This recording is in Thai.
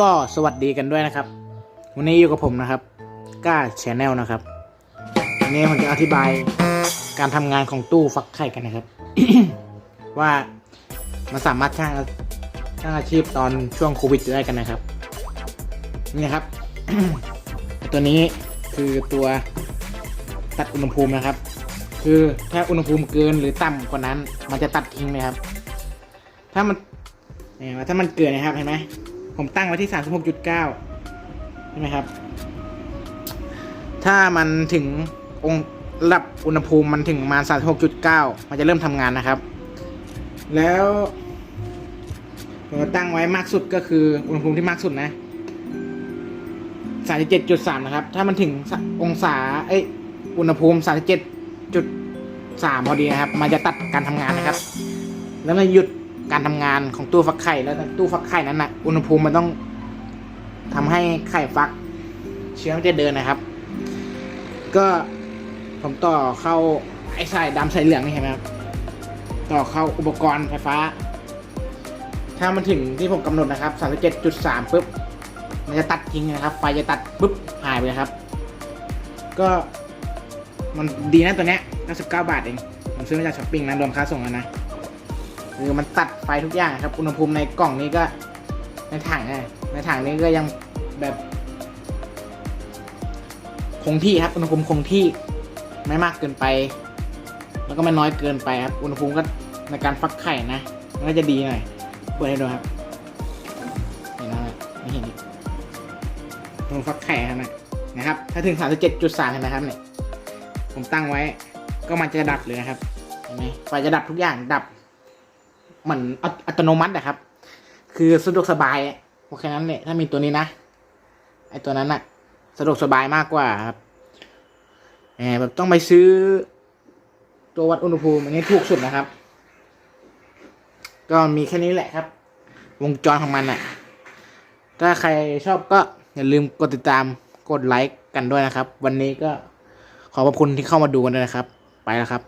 ก็สวัสดีกันด้วยนะครับ วันนี้อยู่กับผมนะครับก้าชแนลนะครับวันนี้ผมจะอธิบายการทำงานของตู้ฟักไข่กันนะครับ ว่ามันสามารถสร้างสร้างอาชีพตอนช่วงโควิดได้กันนะครับ นี่นะครับ ตัวนี้คือตัวตัดอุณหภูมินะครับ คือถ้าอุณหภูมิเกินหรือต่ำกว่านั้น มันจะตัดทิ้งเลยครับ ถ้ามันถ้ามันเกินนะครับเห็นไหม ผมตั้งไว้ที่สามสิบหกจุดเก้าใช่ไหมครับ ถ้ามันถึงองค์ระดับอุณหภูมิมันถึงประมาณสามสิบหกจุดเก้ามันจะเริ่มทำงานนะครับ แล้วผมตั้งไว้มากสุดก็คืออุณหภูมิที่มากสุดนะสามสิบเจ็ดจุดสามนะครับ ถ้ามันถึงองศา เอ้ย อุณหภูมิสามสิบเจ็ดจุดสามพอดีนะครับ มันจะตัดการทำงานนะครับ แล้วมันหยุด การทำงานของตู้ฟักไข่แล้วตู้ฟักไข่นั้นนะอุณหภูมิมันต้องทำให้ไข่ฟัก เชื้อมันจะเดินนะครับ ก็ผมต่อเข้าไอ้สายดำสายเหลืองนี่เห็นไหมครับต่อเข้าอุปกรณ์ไฟฟ้า ถ้ามันถึงที่ผมกำหนดนะครับ37.3ปุ๊บมันจะตัดทิ้งนะครับ ไฟจะตัดปุ๊บหายไปครับ ก็มันดีนะตัวเนี้ย99บาทเอง ผมซื้อมาจากช้อปปิ้งนะรวมค่าส่งแล้วนะ คือมันตัดไฟทุกอย่างครับ อุณหภูมิในกล่องนี้ก็ ในถังนะในถังนี้ก็ยังแบบคงที่ครับ อุณหภูมิคงที่ไม่มากเกินไป แล้วก็ไม่น้อยเกินไปครับ อุณหภูมิก็ในการฟักไข่นะ มันก็จะดีหน่อย เปิดให้ดูครับ เห็นไหมไม่เห็นอีกอุณหภูมิฟักไข่ครับนะนะครับ ถ้าถึง 37.3เห็นไหมครับเนี่ย ผมตั้งไว้ ก็มันจะดับเลยนะครับ เห็นไหมไฟจะดับทุกอย่างดับ มือนอัตอัตโนมัตินะครับ คือสะดวกสบายอะโอเคนั้นเนี่ยถ้ามีตัวนี้นะไอตัวนั้นอะสะดวกสบายมากกว่าครับแหมแบบต้องไปซื้อ ตัววัดอุณหภูมิอันนี้ถูกสุดนะครับ ก็มีแค่นี้แหละครับ วงจรของมันอะถ้าใครชอบก็อย่าลืมกดติดตามกดไลค์กันด้วยนะครับ วันนี้ก็ขอบพระคุณที่เข้ามาดูกันด้วยนะครับ ไปแล้วครับ